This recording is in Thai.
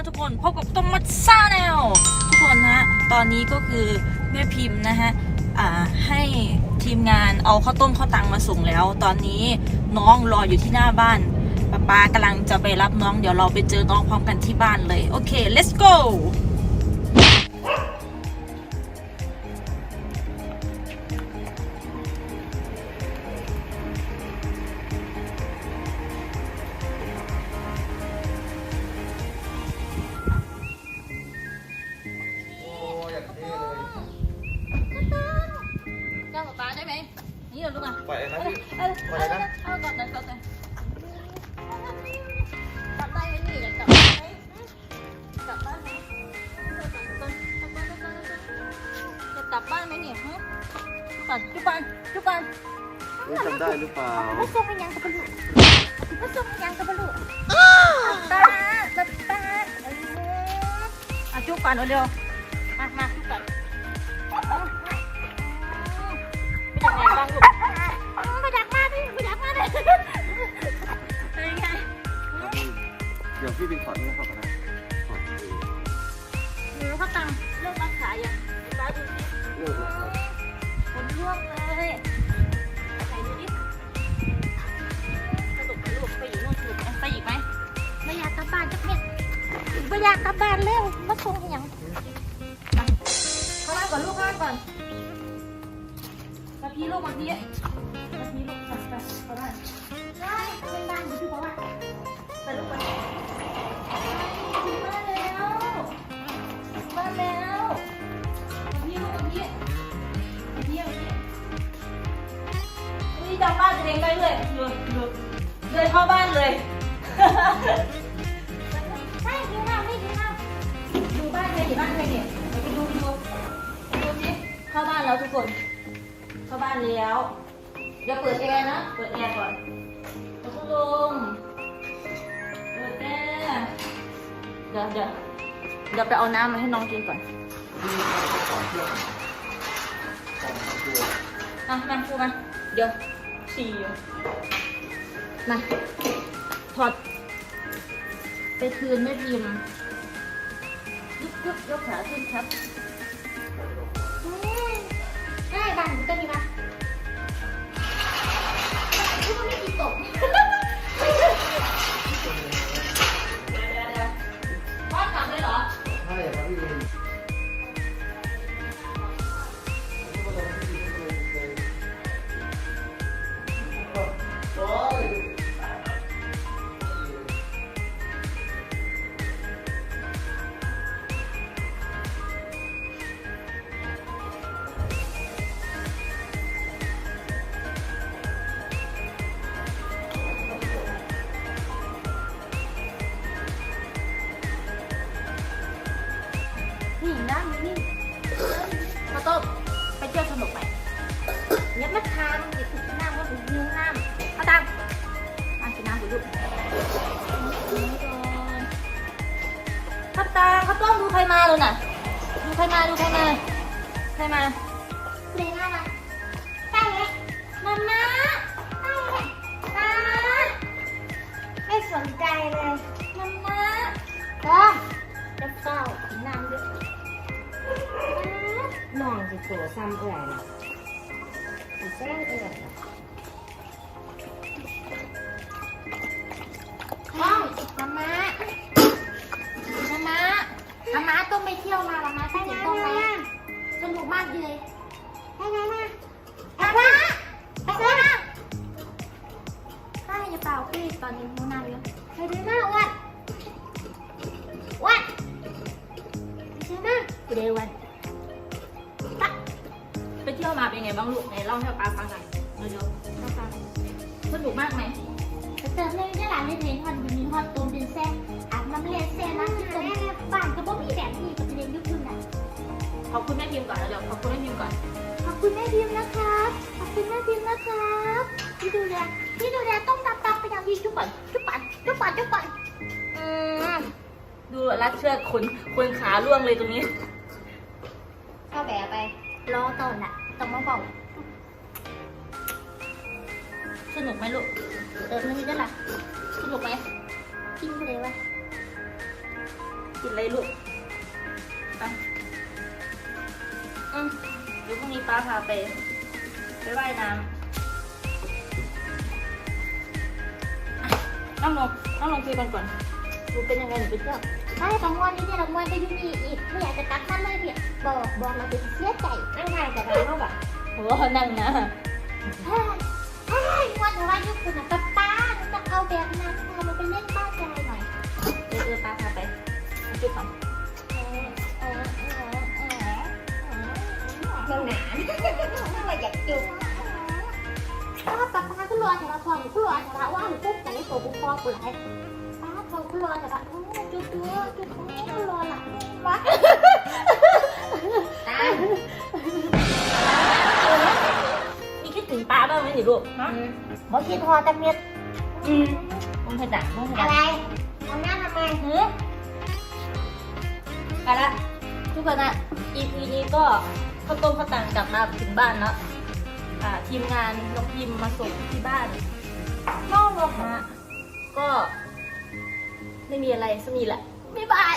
นะทุกคนพบกับต้มมัดซ่าแนวทุกคนนะตอนนี้ก็คือแม่พิมพ์นะฮะให้ทีมงานเอาข้าวต้มข้าวตังมาส่งแล้ว ตอนนี้น้องรออยู่ที่หน้าบ้านป้าป๊ากำลังจะไปรับน้องเดี๋ยวเราไปเจอน้องพร้อมกันที่บ้านเลย โอเค let's go โอ้ยอย่างเท่เลยเจ้าป๊าป๊าได้ไหมนี่เราลูกอะปล่อยเลยนะพี่เอา จุ๊บก่อนเร็วๆมามาจุ๊บก่อนเป็นยังไงบ้างลูกไม่ดักมากพี่ไม่ดักมากเลยเป็นไงเดี๋ยวพี่ดึงขอดนี่เข้ากันน อยากกลับบ้านเร็วมาส่งให้ยังมาเข้าบ้านก่อนลูกเข้าบ้านก่อนมาพี่ลูกมาพี่มาพี่ลูกไปไปเข้าบ้านได้เป็นบ้านอยู่ที่เพราะว่าไปลูกไปมาแล้วมาแล้วพี่ลูกพี่พี่พี่อุ้ยจำบ้านตัวเองได้เลยดูดูเดินเข้าบ้านเลย ใช่ดูน้ำไม่ดูน้ำดูบ้านใครดิบ้านใครเนี่ยเดี๋ยวไปดูดูดูสิเข้าบ้านแล้วทุกคน เข้าบ้านแล้วเดี๋ยวเปิดแอร์นะ เปิดแอร์ก่อนแล้วก็ลงเปิดแอร์เดี๋ยวเดี๋ยวเดี๋ยวไปเอาน้ำมาให้น้องกินก่อนขอเพื่อนขอตัวมามาพูดมา เดี๋ยวฉี่อยู่มาถอด ไปคืนแม่พิมพ์ยุบยุบยกขาขึ้นครับได้บันก็ดีปะที่มันไม่มีตก ข้วต้มไปเที่ยวสนุกไหมเนี่ยมาทานเด็กกินน้ำว่าหนูหิวน้ำข้าตังมากินน้ำดูลูกข้าวตังข้าวต้มดูใครมาเลยน่ะ ดูใครมาดูใครมาใครมาเรียนอะไรใช่เลยมาม่าใช่เลยมาไม่สนใจเลยมาม่าก็จะเฝ้าน้ำด้วย น้องสิตัวซ้ำเอื่อยน่ะสิแซ่เอื่อยน่ะห้องมาม่ามาม่ามาม่าต้องไปเที่ยวมามาม่าไปเที่ยวต้องไหมสนุกมากเลยไปมาม่ามาม่าไปมาม่าข้าจะเป่าพี่ตอนนี้มูนาเลยไปดูหน้าวันวันใช่ไหมกูเดวันปะไปเที่ยวมาเป็นไงบ้างลูกไหนเล่าให้ป้าฟังหน่อยเร็วๆป้าฟังสนุกมากไหมเติมเลยได้หลานเล่นเล่นฮอนอยู่นี่ฮอนตูนเป็นแซ่อาบน้ำเล่นแซ่น้ำที่ตรงบ้านก็บ่มีแบบนี้ก็จะเรียนยุคนึงอะขอบคุณแม่พิมพ์ก่อนแล้วเดี๋ยวขอบคุณแม่พิมพ์ก่อน ขอบคุณแม่พิมพ์นะครับ ขอบคุณแม่พิมพ์นะครับที่ดูแลที่ดูแลต้องตับตับไปอย่างดีจุ๊บปันจุ๊บปันจุ๊บปันจุ๊บปันอืมดูรัดเชือกขนขนขาล่วงเลยตรงนี้ เข้าแบบไปรอตอนน่ะ ต้องมาบอกสนุกไหมลูกเติมนี่ได้ละสนุกไหมกินเลยวะกินอะไรลูกอะอืมเดี๋ยวพรุ่งนี้ป้าพาไปไปว่ายน้ำนั่งลงนั่งลงคุยกันก่อนดูเป็นยังไงหนูไปเที่ยว ไม่บางวันนี้เนี่ยเราวันก็ยู่นี่อีกไม่อยากจะกลับบ้านเลยเนี่ยบอกบอกเราจะเสียใจนั่งทานกับเราเข้าแบบโหนั่งนะเฮ้ยเฮ้ยวันว่ายุคคุณนะป้าป้าจะเอาแบบนั้นพาเราไปเล่นบ้านยายหน่อยเดี๋ยวเออป้าพาไปจุดก่อนเมืองหนานไม่ว่าอยากจุกป้าป้าป้าก็รอแต่ละพอหนูก็รอแต่ละว่าหนูปุ๊บแต่ในตัวปุ๊บพอกูไหลป้ รอละจุ๊บจุ๊บจุ๊บกูรอลังวะตามีคิดถึงป้าบ้างไหมสิลูกฮะบอกคิดพอแต่เม็ดอืมมึงขยันมึงอะไรทำหน้าทำไมหือไปละทุกคนนะ EP นี้ก็ข้าวต้มข้าวตังกลับมาถึงบ้านแล้วอ่าทีมงานน้องพิมมาส่งที่บ้านน้องบอกนะก็ ไม่มีอะไรสมีแหละบ๊ายบาย